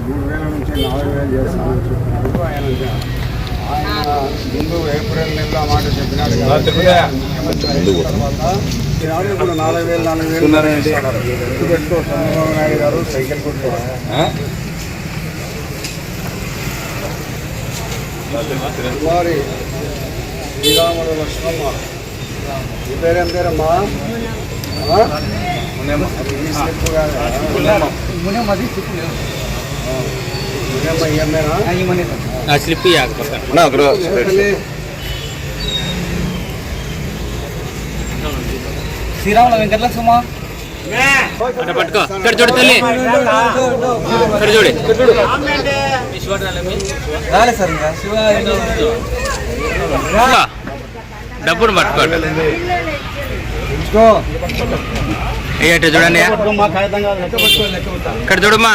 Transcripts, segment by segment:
మూడు వేల నుంచి నాలుగు వేలు చేస్తామని చెప్పినాడు ఆయన ఆయన ముందు ఏప్రిల్ నెలలో మాట చెప్పినాడు ఈనాడు ఇప్పుడు నాలుగు వేలు నాలుగు వేలు. గుర్తు పెట్టుకో చంద్రబాబు నాయుడు గారు సైకిల్ కొట్టు వారి శ్రీరాముడు లక్ష్మమ్మ. ఈ పేరేం పేరమ్మా? స్లిప్. శ్రీరాముల వెంకటలక్ష్మ అట్ట పట్టుకో. ఇక్కడ చూడు తల్లి. ఇక్కడ చూడు. రాలే సార్ ఇంకా. శివ డబ్బును పట్టుకోండి అయ్యట చూడండి ఇక్కడ చూడమ్మా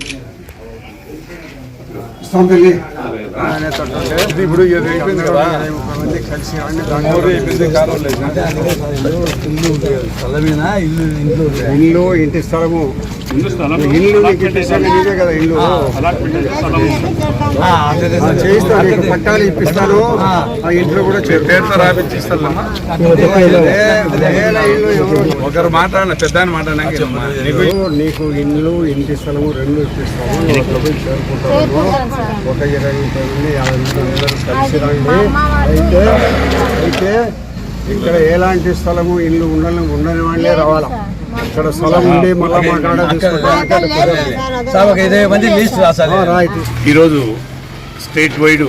ఇస్తాం తల్లి ఇప్పుడు అయిపోయింది కదా ముప్పై మంది కలిసి ఇల్లు ఇంటి స్థలము. ఇల్లు నీకు ఇప్పిస్తాను నీకే కదా ఇల్లు ఆ, చేయిస్తాను నీకు పట్టాలు ఇప్పిస్తాను. ఆ ఇంట్లో కూడా పేరుతో రాపించిస్తాను ఇల్లు ఎవరు ఒకరు మాట్లాడిన పెద్ద నీకు నీకు ఇల్లు ఇంటి స్థలము రెండు ఇప్పిస్తాము. చేరుకుంటాము. ఒక ఇరవై ముప్పై మంది యాభై మంది అందరూ కలిసి రండి. అయితే అయితే ఇక్కడ ఎలాంటి స్థలము ఇల్లు ఉండని ఉండని వాళ్ళే రావాలా? ఇక్కడ స్థలం ఉండి మళ్ళీ మాట్లాడ ఇరవై మంది లిస్ట్ రాసాలి రాయితీ ఈరోజు స్టేట్ వైడ్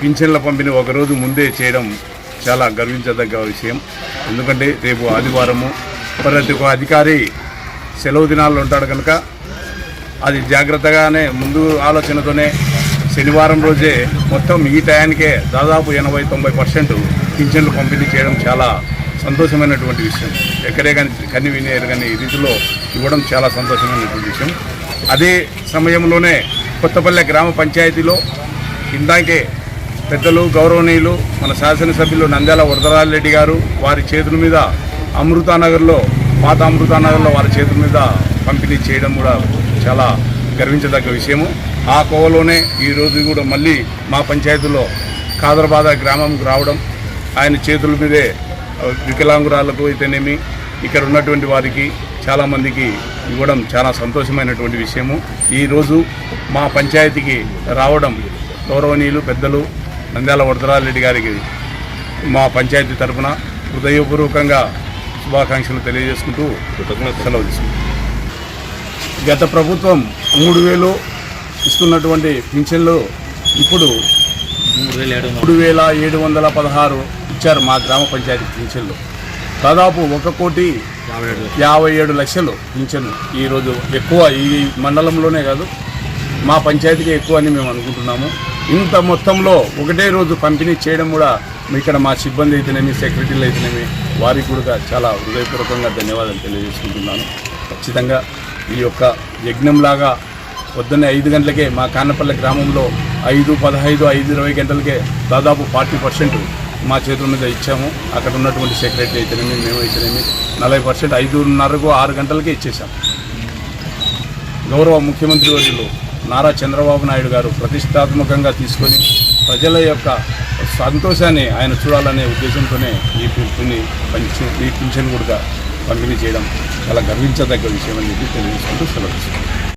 పింఛన్ల పంపిణీ ఒకరోజు ముందే చేయడం చాలా గర్వించదగ్గ విషయం. ఎందుకంటే రేపు ఆదివారము ప్రతి ఒక్క అధికారి సెలవు దినాల్లో ఉంటాడు కనుక అది జాగ్రత్తగానే ముందు ఆలోచనతోనే శనివారం రోజే మొత్తం ఈ టయానికే దాదాపు ఎనభై తొంభై పర్సెంట్ పింఛన్లు పంపిణీ చేయడం చాలా సంతోషమైనటువంటి విషయం. ఎక్కడే కానీ కన్ని వినే కానీ రీతిలో ఇవ్వడం చాలా సంతోషమైనటువంటి విషయం. అదే సమయంలోనే కొత్తపల్లె గ్రామ పంచాయతీలో ఇందాకే పెద్దలు గౌరవనీయులు మన శాసనసభ్యులు నంద్యాల వరదరాజరెడ్డి గారు వారి చేతుల మీద అమృతానగర్లో పాత అమృతానగర్లో వారి చేతుల మీద పంపిణీ చేయడం కూడా చాలా గర్వించదగ్గ విషయము. ఆ కోవలోనే ఈరోజు కూడా మళ్ళీ మా పంచాయతీలో కాదరబాద గ్రామంకు రావడం ఆయన చేతుల మీదే వికలాంగురాలకు అయితేనేమి ఇక్కడ ఉన్నటువంటి వారికి చాలామందికి ఇవ్వడం చాలా సంతోషమైనటువంటి విషయము. ఈరోజు మా పంచాయతీకి రావడం గౌరవనీయులు పెద్దలు నంద్యాల వరదరారెడ్డి గారికి మా పంచాయతీ తరఫున హృదయపూర్వకంగా శుభాకాంక్షలు తెలియజేసుకుంటూ సెలవు తీసుకుంటాం గత ప్రభుత్వం మూడు వేలు ఇస్తున్నటువంటి పింఛన్లు ఇప్పుడు మూడు వేల ఏడు వందల పదహారు ఇచ్చారు మా గ్రామ పంచాయతీ పింఛన్లు. దాదాపు ఒక కోటి యాభై ఏడు లక్షలు పింఛన్లు ఈరోజు ఎక్కువ ఈ మండలంలోనే కాదు మా పంచాయతీకి ఎక్కువ అని మేము అనుకుంటున్నాము. ఇంత మొత్తంలో ఒకటే రోజు పంపిణీ చేయడం కూడా ఇక్కడ మా సిబ్బంది అయితేనేమి సెక్రటరీలు అయితేనేమి వారికి కూడా చాలా హృదయపూర్వకంగా ధన్యవాదాలు తెలియజేసుకుంటున్నాను. ఖచ్చితంగా ఈ యొక్క యజ్ఞంలాగా పొద్దున్నే ఐదు గంటలకే మా కాన్నపల్లి గ్రామంలో ఐదు పదహైదు ఐదు ఇరవై గంటలకే దాదాపు ఫార్టీ పర్సెంట్ మా చేతుల మీద ఇచ్చాము. అక్కడ ఉన్నటువంటి సెక్రటరీ అయితేనేమి మేము అయితేనేమి నలభై పర్సెంట్ ఐదున్నరకు ఆరు గంటలకే ఇచ్చేసాం గౌరవ ముఖ్యమంత్రి వర్యులు నారా చంద్రబాబు నాయుడు గారు ప్రతిష్టాత్మకంగా తీసుకొని ప్రజల యొక్క సంతోషాన్ని ఆయన చూడాలనే ఉద్దేశంతోనే ఈ పింఛన్ని పంచి ఈ పింఛన్ కూడా పంపిణీ చేయడం చాలా గర్వించదగ్గ విషయం అని చెప్పి తెలియజేసుకుంటూ సెలవు